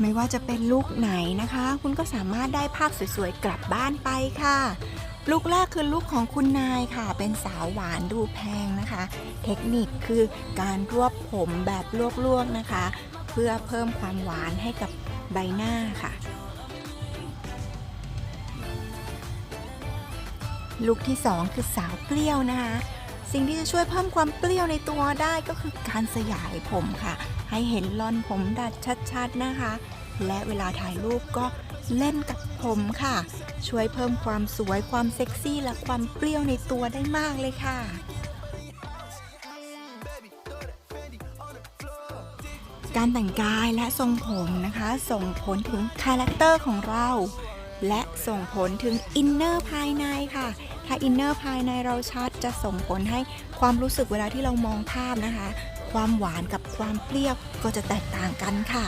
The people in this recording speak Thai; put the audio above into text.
ไม่ว่าจะเป็นลูกไหนนะคะ คุณก็สามารถได้ภาพสวยๆ กลับบ้านไปค่ะ ลูกแรกคือลูกของคุณนายค่ะ เป็นสาวหวานดูแพงนะคะ เทคนิคคือการรวบผมแบบลวกๆนะคะ เพื่อเพิ่มความหวานให้กับใบหน้าค่ะ ลูกที่2คือสาวเปรี้ยวนะคะ สิ่งที่จะช่วยเพิ่มความเปรี้ยวในตัวได้ก็คือการสยายผมค่ะ ให้เห็นลอนผมดัดชัดๆนะคะ และเวลาถ่ายรูปก็เล่นกับผมค่ะ ช่วยเพิ่มความสวยความเซ็กซี่ และความเปรี้ยวในตัวได้มากเลยค่ะการแต่งกายและทรงผมนะคะ ส่งผลถึงคาแรคเตอร์ของเรา และส่งผลถึงอินเนอร์ภายใน อินเนอร์ภายในเราชัดจะส่งผลให้ความรู้สึกเวลาที่เรามองภาพนะคะ ความหวานกับความเปรี้ยวก็จะแตกต่างกันค่ะ